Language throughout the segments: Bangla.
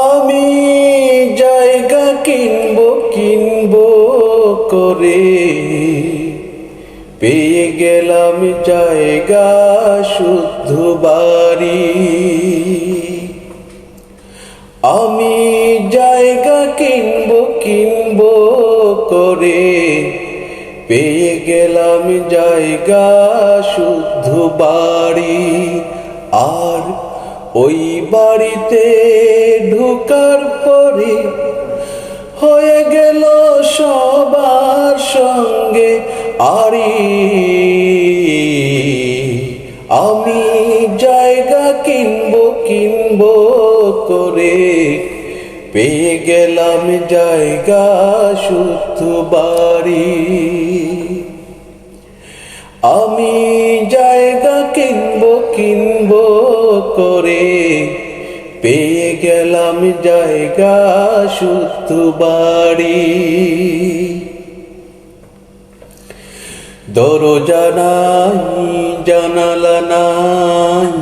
আমি জায়গা কিনবো কিনবো করে। পেয়ে গেলাম জায়গা, শুদ্ধ বাড়ি। আমি জায়গা কিনবো কিনবো করে। পেয়ে গেলাম জায়গা, শুদ্ধ বাড়ি। আর ওই বাড়িতে ঢোকার পরে হয়ে গেল সবার সঙ্গে আরি আমি জায়গা কিনব, কিনবো করে পেয়ে গেলাম জায়গা, শুদ্ধ বাড়ি। আমি জায়গা কিনব, কিনবো করে। পেয়ে গেলাম জায়গা, শুদ্ধ বাড়ি। দরজা নাই, জানালা নাই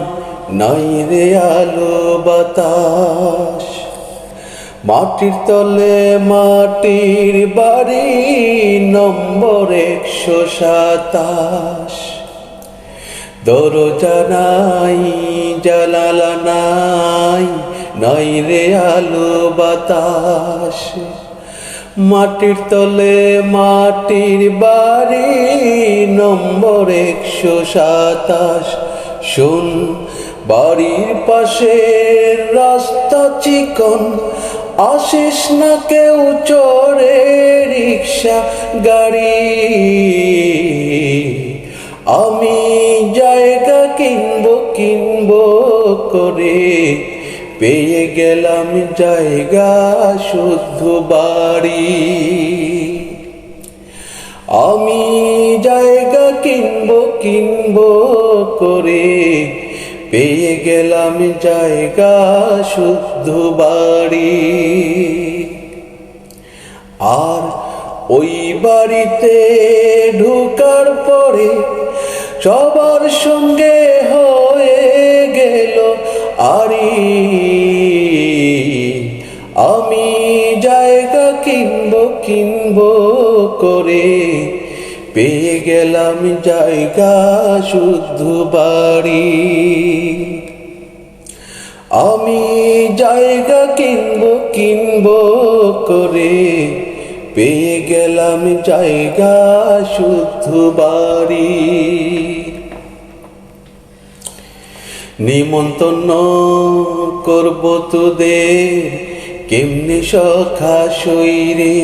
নাই রে আলো বাতাস। মাটির তলে মাটির বাড়ি, নম্বর একশো সাতাশ। দরজা নাই, জানালা নাই নাই রে আলো বাতাস। মাটির তলে মাটির বাড়ি, নম্বর একশো সাতাশ। শুন, বাড়ির পাশে রাস্তা চিকন, আসিস না কেউ চড়ে রিক্সা, গাড়ি। আমি গেলাম জায়গা শুদ্ধ বাড়ি। আমি জায়গা কিনব, কিনবো করে পেয়ে গেলাম জায়গা শুদ্ধ বাড়ি। আর ওই বাড়িতে ঢোকার পরে সবার সঙ্গে হয়ে গেল আরি। করে পেয়ে গেলাম জায়গা, শুদ্ধ বাড়ি। আমি জায়গা কিনবো কিনবো করে পেয়ে গেলাম জায়গা, শুদ্ধ বাড়ি। নিমন্ত্রণ করব তোদের, কেমনে সখা সইরে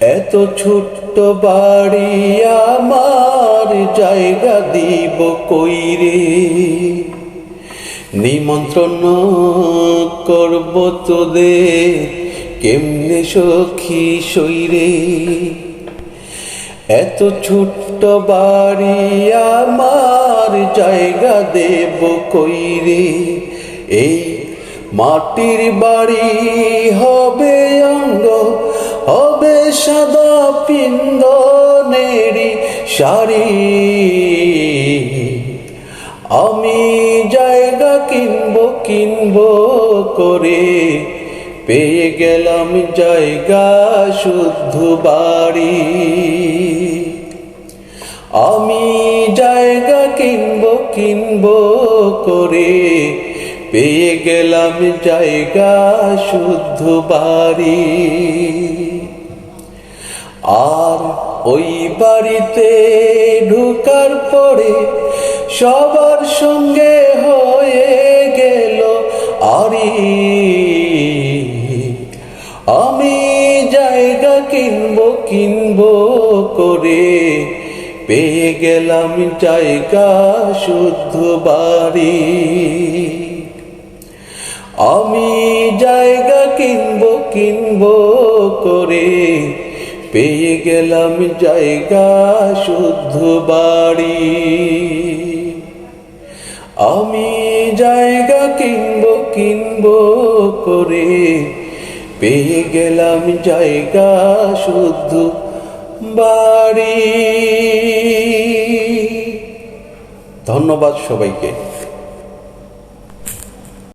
এত ছোট্ট বাড়ি আমার জায়গা দিব কইরে নিমন্ত্রণ করব তোদের, কেমনে সখী সইরে এত ছোট্ট বাড়ি আমার জায়গা দেব কইরে এই মাটির বাড়ি হবে অঙ্গ হবে সাদা পিন্দনেরি শাড়ি আমি জায়গা কিনব কিনব করে। পেয়ে গেলাম জায়গা শুদ্ধ বাড়ি। আমি জায়গা কিনব কিনব করে। পেয়ে গেলাম জায়গা শুদ্ধ বাড়ি। আর ওই বাড়িতে ঢোকার পরে সবার সঙ্গে হয়ে গেল আরি আমি জায়গা কিনবো কিনবো করে পেয়ে গেলাম জায়গা শুদ্ধ বাড়ি। আমি জায়গা কিনবো কিনবো করে পেয়ে গেলাম জায়গা, শুদ্ধ বাড়ি। আমি জায়গা কিনব কিনব করে পেয়ে গেলাম জায়গা, শুদ্ধ বাড়ি। ধন্যবাদ সবাইকে।